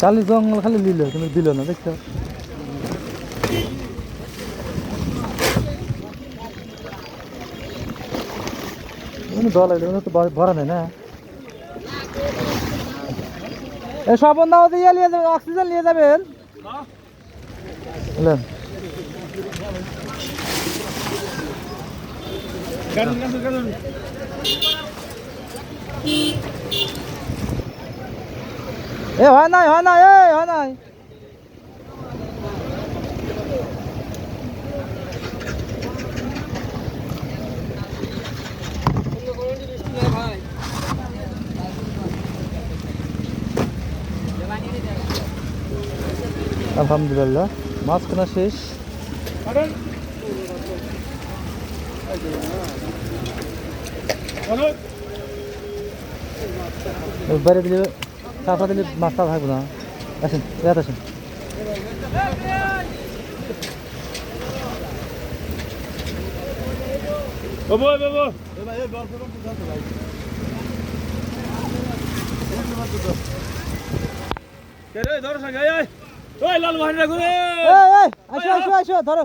খালি জঙ্গল খালি দিল তুমি দিল না, দেখছ? তো ভরা নেই না? এ দিয়ে যাবেন অক্সিজেন নিয়ে এ হয় নাই হয় নাই এ হয় নাই আলহামদুলিল্লাহ মাছ কেনা শেষ বাইরে দিলে চাপা দিলে মাছটা থাকবে না। আসেন রাত আসেন। ধরো। আসো আসো আসো ধরো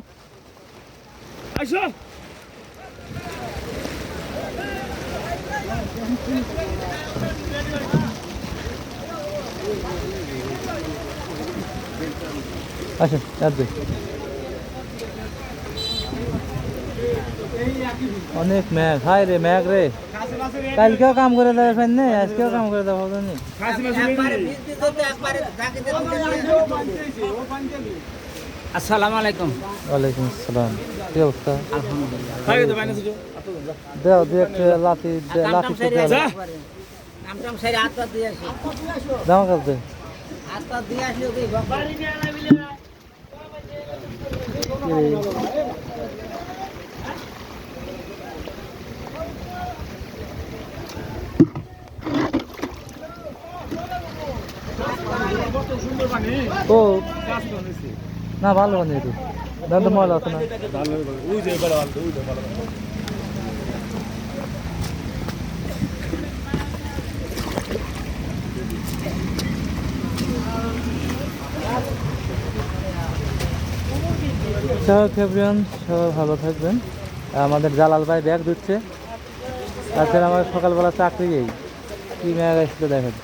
আইসো আসেন রাত অনেক ম্যাগ। হাই রে ম্যাগ রে। কালকেও কাম করে দেবে ফেন নে আজকেও কাম করে দেবো খাসি মাছ আসসালামু আলাইকুম। ওয়ালাইকুম আসসালাম। কি অবস্থা? দেও একটা লাতি লাতি তো দেও হাত পা দিয়ে আসি। দাম কাজ দে হাত পা দিয়ে আসি ওকে কি রে? সুন্দর পানি ও। না, ভালো বানি একটু দাম ময়লা আছে না? ওই যে ভালো, ওই যে, ভালো সবাই ফেব্রিয়ান সবাই ভালো থাকবেন। আমাদের জালাল ভাই ব্যাগ দিচ্ছে তাছাড়া আমার সকালবেলা চাকরি এই। কি ম্যাগ আসছে দেখেন।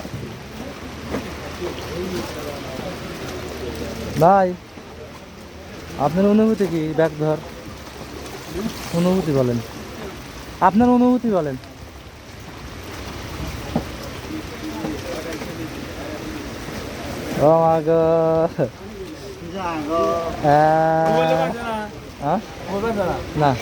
ভাই, আপনার অনুভূতি কি ব্যাগ ধর? অনুভূতি বলেন। আপনার অনুভূতি বলেন। ও 哪？我。啊？我。那。